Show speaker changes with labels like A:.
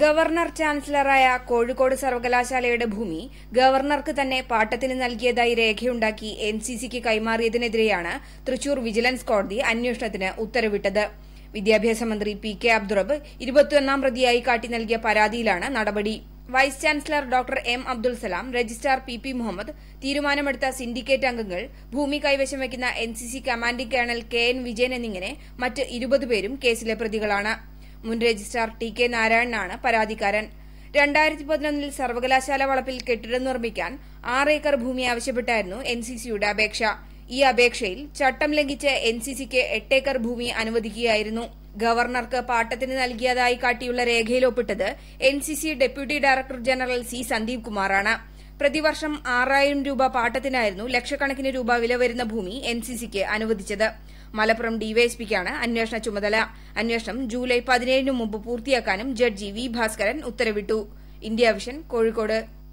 A: Governor ചാൻസലറായ Kozhikode സർവകലാശാലയുടെ ഭൂമി ഗവർണർക്ക് തന്നെ പാട്ടത്തിന് നൽകിയതായി രേഖയുണ്ടാക്കി എൻ സി സിക്ക് കൈമാറിയതിനെതിരെയാണ് തൃശൂർ വിജിലൻസ് കോടതി അന്വേഷണത്തിന് ഉത്തരവിട്ടത്. വിദ്യാഭ്യാസ മന്ത്രി പി കെ അബ്ദുറബ് ഇരുപത്തിയൊന്നാം പ്രതിയായി കാട്ടി നൽകിയ പരാതിയിലാണ് നടപടി. Vice chancellor doctor M. Abdul Salam registrar P P Muhammad തീരുമാനമെടുത്ത syndicate അംഗങ്ങൾ ഭൂമി കൈവശം വയ്ക്കുന്ന NCC commanding colonel K N Vijayan എന്നിങ്ങനെ മറ്റ് ഇരുപത് പേരും കേസിലെ പ്രതികളാണ്. മുൻ രജിസ്ട്രാർ ടി കെ നാരായണനാണ് പരാതിക്കാരൻ. രണ്ടായിരത്തി പതിനൊന്നിൽ സർവകലാശാല വളപ്പിൽ കെട്ടിടം നിർമ്മിക്കാൻ ആറ് ഏക്കർ ഭൂമി ആവശ്യപ്പെട്ടായിരുന്നു എൻ സി സിയുടെ അപേക്ഷ. ഈ അപേക്ഷയിൽ ചട്ടം ലംഘിച്ച് എൻ സി സിക്ക് എട്ടേക്കർ ഭൂമി അനുവദിക്കുകയായിരുന്നു. ഗവർണർക്ക് പാട്ടത്തിന് നൽകിയതായി കാട്ടിയുള്ള രേഖയിൽ ഒപ്പിട്ടത് N C C deputy director general C Sandeep കുമാറാണ്. പ്രതിവർഷം ആറായിരം രൂപ പാട്ടത്തിനായിരുന്നു ലക്ഷക്കണക്കിന് രൂപ വില വരുന്ന ഭൂമി എൻ സി സിക്ക് അനുവദിച്ചത്. മലപ്പുറം ഡിവൈഎസ്പിക്കാണ് അന്വേഷണ ചുമതല. അന്വേഷണം ജൂലൈ പതിനേഴിന് മുമ്പ് പൂർത്തിയാക്കാനും ജഡ്ജി വി ഭാസ്കരൻ ഉത്തരവിട്ടു. India vision Kozhikode.